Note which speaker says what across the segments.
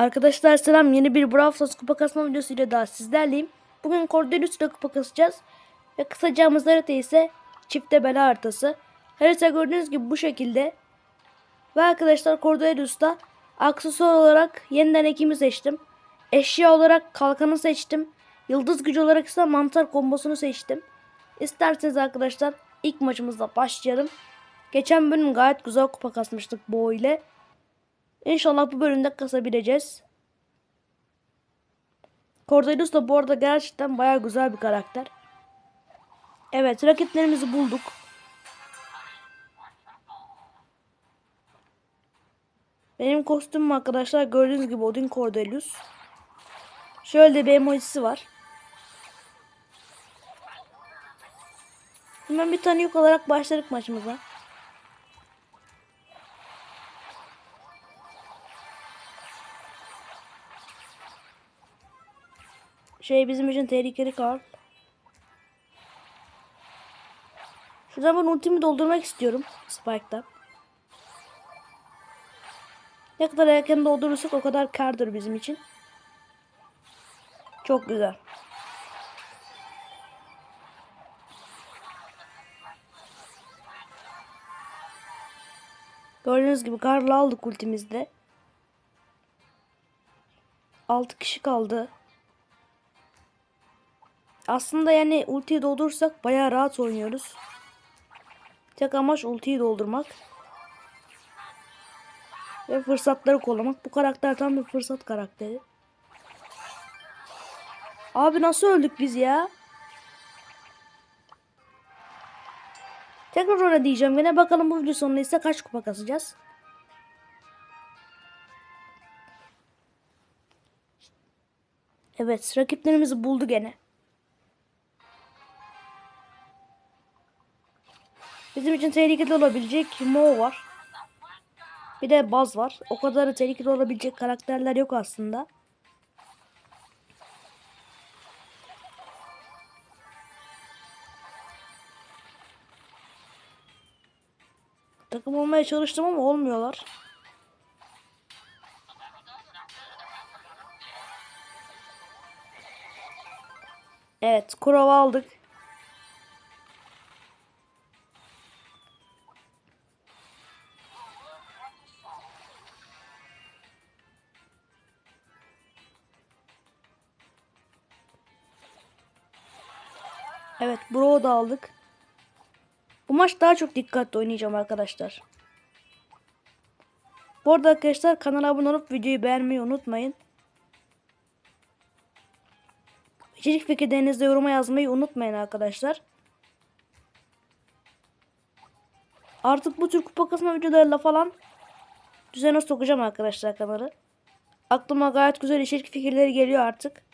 Speaker 1: Arkadaşlar selam yeni bir Brawl Stars kupa kasma videosuyla daha sizlerleyim. Bugün Cordelius ile kupa kasacağız. Ve kısacağımız harita ise çifte bela haritası. Harita gördüğünüz gibi bu şekilde. Ve arkadaşlar Cordelius'ta aksesuar olarak yeniden ekimi seçtim. Eşya olarak kalkanı seçtim. Yıldız gücü olarak ise mantar kombosunu seçtim. İsterseniz arkadaşlar ilk maçımızda başlayalım. Geçen bölüm gayet güzel kupa kasmıştık Bo ile. İnşallah bu bölümde kasabileceğiz. Cordelius da bu arada gerçekten baya güzel bir karakter. Evet rakiplerimizi bulduk. Benim kostümüm arkadaşlar gördüğünüz gibi Odin Cordelius. Şöyle bir emojisi var. Hemen bir tane yük olarak başladık maçımıza. Şey bizim için tehlikeli kart. Şuradan ben ultimi doldurmak istiyorum. Spike'da. Ne kadar erken doldurursak o kadar kardır bizim için. Çok güzel. Gördüğünüz gibi Karl'ı aldık ultimizde. 6 kişi kaldı. Aslında yani ultiyi doldurursak bayağı rahat oynuyoruz. Tek amaç ultiyi doldurmak. Ve fırsatları kollamak. Bu karakter tam bir fırsat karakteri. Abi nasıl öldük biz ya? Tekrar ona diyeceğim. Yine bakalım bu video sonunda ise kaç kupa kasacağız. Evet rakiplerimizi buldu gene. Bizim için tehlikeli olabilecek Mo var. Bir de Baz var. O kadar da tehlikeli olabilecek karakterler yok aslında. Takım olmaya çalıştım ama olmuyorlar. Evet, kurava aldık. Evet Bro'u da aldık. Bu maç daha çok dikkatli oynayacağım arkadaşlar. Bu arada arkadaşlar kanala abone olup videoyu beğenmeyi unutmayın. İçerik fikirlerinizi yoruma yazmayı unutmayın arkadaşlar. Artık bu tür kupa kasma videolarıyla falan düzene sokacağım arkadaşlar kanalı. Aklıma gayet güzel içerik fikirleri geliyor artık.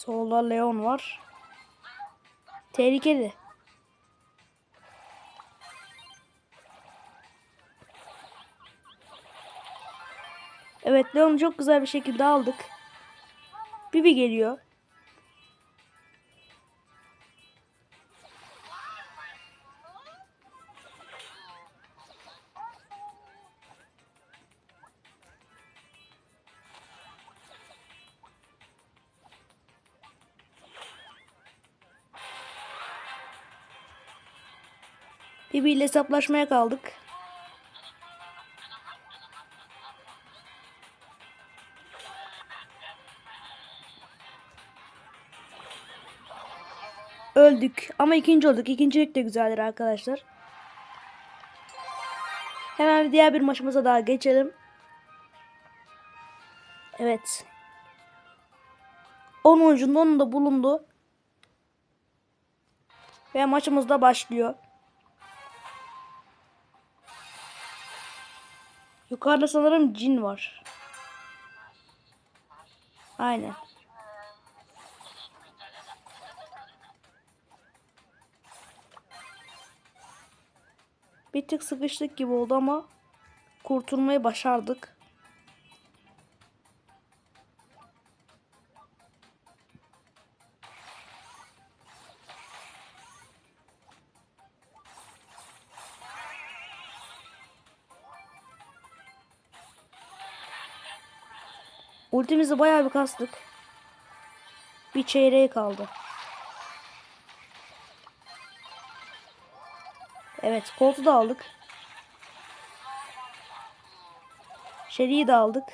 Speaker 1: Solda Leon var. Tehlikeli. Evet Leon'u çok güzel bir şekilde aldık. Bibi geliyor. Bibi ile hesaplaşmaya kaldık. Öldük ama ikinci olduk. İkincilik de güzeldir arkadaşlar. Hemen diğer bir maçımıza daha geçelim. Evet. Onun ucunda onun da bulundu. Ve maçımız da başlıyor. Yukarıda sanırım cin var. Aynen. Bir tık sıkıştık gibi oldu ama kurtulmayı başardık. Ultimizi bayağı bir kastık. Bir çeyreği kaldı. Evet koltu da aldık. Şeriyi de aldık.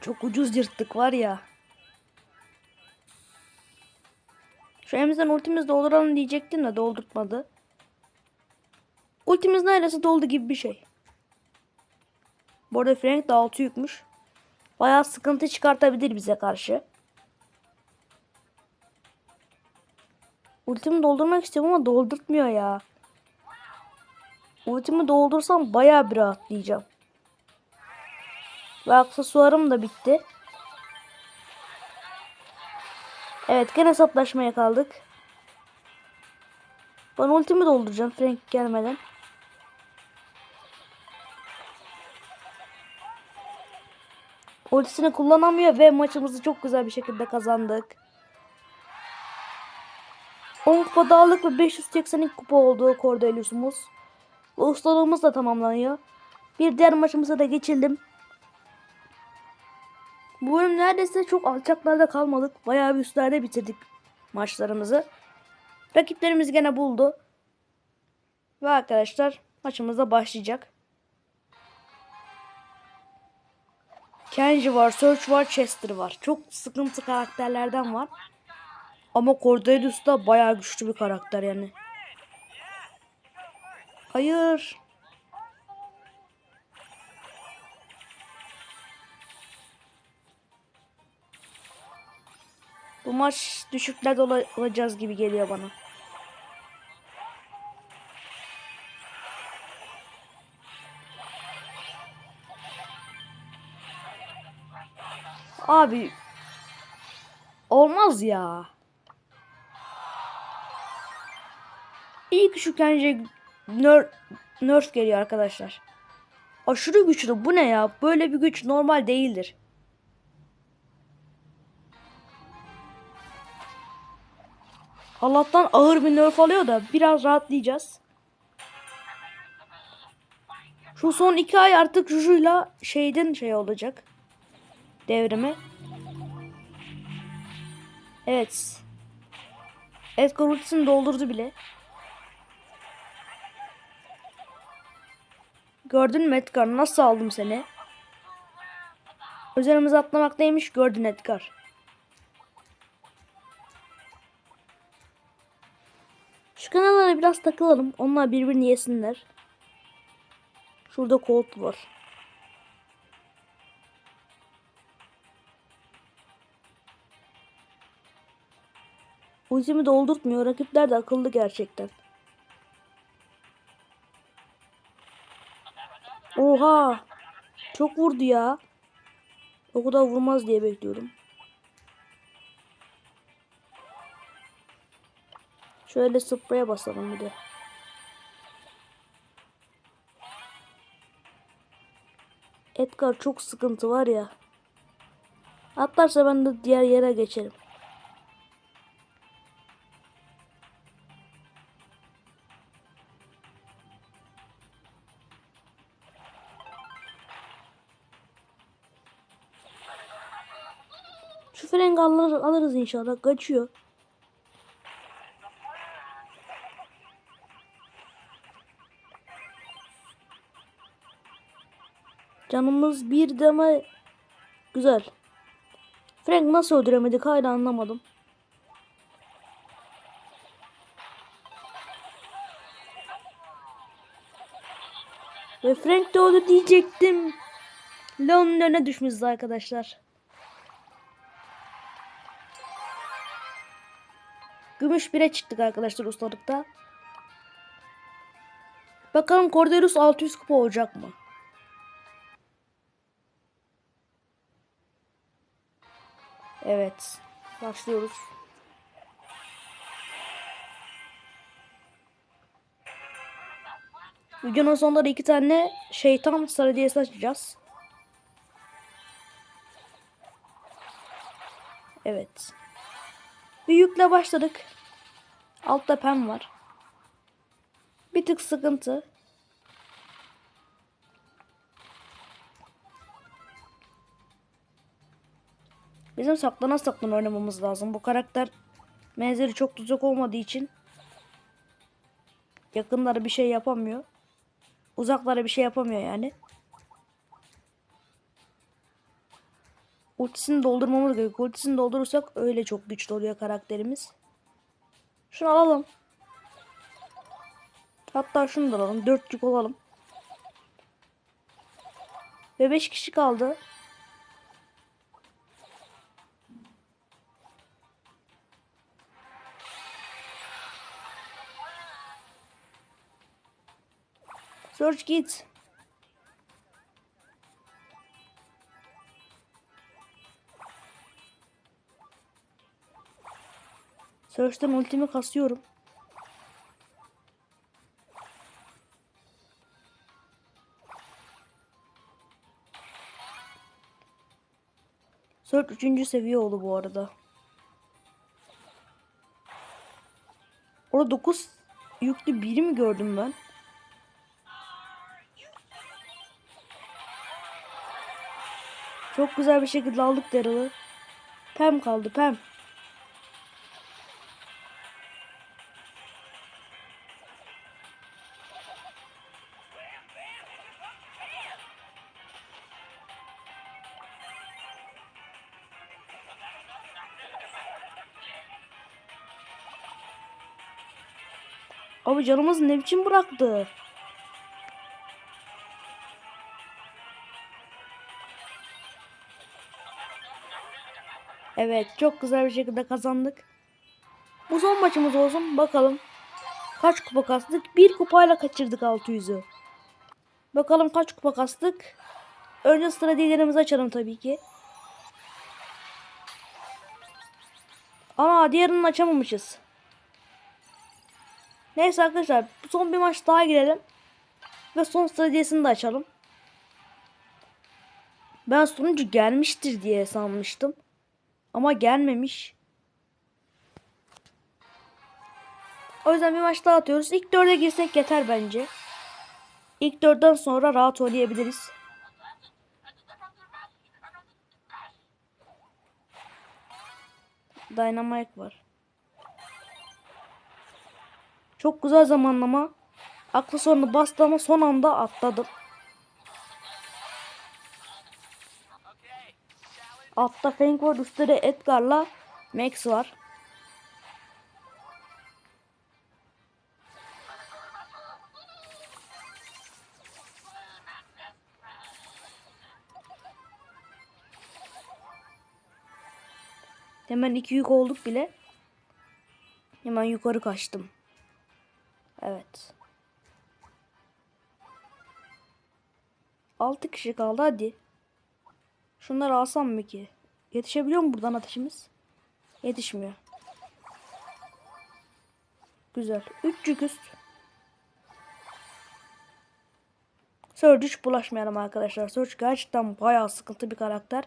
Speaker 1: Çok ucuz yırttık var ya. Şu elimizden ultimiz dolduralım diyecektim de doldurtmadı. Ultimiz neredeyse doldu gibi bir şey. Bu arada Frank de altı yükmüş. Bayağı sıkıntı çıkartabilir bize karşı. Ultimi doldurmak istiyorum ama doldurtmuyor ya. Ultimi doldursam bayağı bir rahatlayacağım. Ve aksesuarım da bitti. Evet gene hesaplaşmaya kaldık. Ben ultimi dolduracağım Frank gelmeden. Ultisini kullanamıyor ve maçımızı çok güzel bir şekilde kazandık. 10 kupa dağlık ve 582 kupa oldu Cordelius'umuz. Ve ustalığımız da tamamlanıyor. Bir diğer maçımıza da geçildim. Bu bölüm neredeyse çok alçaklarda kalmadık. Bayağı bir üstlerde bitirdik maçlarımızı. Rakiplerimiz gene buldu. Ve arkadaşlar maçımız da başlayacak. Kenji var, Search var, Chester var. Çok sıkıntı karakterlerden var. Ama Cordelius da bayağı güçlü bir karakter yani. Hayır. Bu maç düşüklerde ola- olacağız gibi geliyor bana. Abi olmaz ya. İyi küçük bence ner nerf geliyor arkadaşlar. Aşırı güçlü. Bu ne ya? Böyle bir güç normal değildir. Allah'tan ağır bir nerf alıyor da biraz rahatlayacağız. Şu son iki ay artık Juju'yla şeyden şey olacak. Devrimi. Evet. Edgar ultisini doldurdu bile. Gördün mü Edgar? Nasıl aldım seni? Üzerimize atlamak neymiş gördün Edgar. Biraz takılalım. Onlar birbirini yesinler. Şurada Colt var. Ultimi doldurtmuyor. Rakipler de akıllı gerçekten. Oha. Çok vurdu ya. O kadar vurmaz diye bekliyorum. Şöyle spreye basalım bir de. Edgar çok sıkıntı var ya. Atlarsa ben de diğer yere geçerim. Şu frengi alır, alırız inşallah. Kaçıyor. Canımız bir de ama güzel. Frank nasıl öldüremedik hala anlamadım. Ve Frank öldü diyecektim. Leon'un önüne düşmüşüz arkadaşlar. Gümüş 1'e çıktık arkadaşlar ustalıkta. Bakalım Cordelius 600 kupa olacak mı? Evet. Başlıyoruz. Videonun sonunda da iki tane şeytan sarı açacağız. Evet. Bir yükle başladık. Altta pem var. Bir tık sıkıntı. Bizim saklana saklana oynamamız lazım. Bu karakter menzili çok tuzak olmadığı için yakınlara bir şey yapamıyor. Uzaklara bir şey yapamıyor yani. Ultisini doldurmamız gerekiyor. Ultisini doldurursak öyle çok güçlü oluyor karakterimiz. Şunu alalım. Hatta şunu da alalım. Dörtlük olalım. Ve beş kişi kaldı. Search git. Search'ten ultimi kasıyorum. Search 3. seviye oldu bu arada. Orada 9 yüklü biri mi gördüm ben? Çok güzel bir şekilde aldık Daryl'ı. Pem kaldı Pem. Abi canımız ne biçim bıraktı? Evet çok güzel bir şekilde kazandık. Bu son maçımız olsun. Bakalım kaç kupa kastık? Bir kupayla kaçırdık 600'ü. Bakalım kaç kupa kastık? Önce stratejilerimizi açalım tabii ki. Ana diğerini açamamışız. Neyse arkadaşlar son bir maç daha girelim. Ve son stratejisini de açalım. Ben sonucu gelmiştir diye sanmıştım. Ama gelmemiş. O yüzden bir maç daha atıyoruz. İlk dörde girsek yeter bence. İlk dörtten sonra rahat oynayabiliriz. Dynamite var. Çok güzel zamanlama. Aklı sonunu bastı ama son anda atladım. Altta Feng var. Üstte de Edgar'la Max var. Hemen iki yük olduk bile. Hemen yukarı kaçtım. Evet. Altı kişi kaldı hadi. Şunları alsam mı ki? Yetişebiliyor mu buradan ateşimiz? Yetişmiyor. Güzel. Üç yük üst. Surge hiç bulaşmayalım arkadaşlar. Surge gerçekten bayağı sıkıntı bir karakter.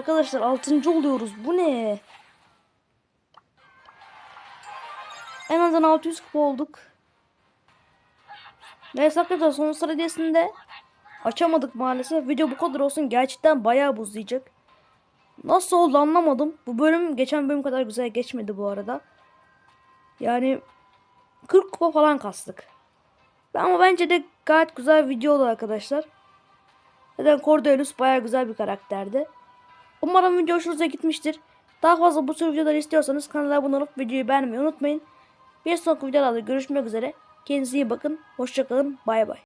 Speaker 1: Arkadaşlar 6. oluyoruz. Bu ne? En azından 600 kupa olduk. Neyse arkadaşlar son sıradesinde açamadık maalesef. Video bu kadar olsun. Gerçekten bayağı buzlayacak. Nasıl oldu anlamadım. Bu bölüm geçen bölüm kadar güzel geçmedi bu arada. Yani 40 kupa falan kastık. Ama bence de gayet güzel video oldu arkadaşlar. Zaten Cordelius bayağı güzel bir karakterdi. Umarım video hoşunuza gitmiştir. Daha fazla bu tür videolar istiyorsanız kanala abone olup videoyu beğenmeyi unutmayın. Bir sonraki videolarda görüşmek üzere. Kendinize iyi bakın. Hoşçakalın. Bay bay.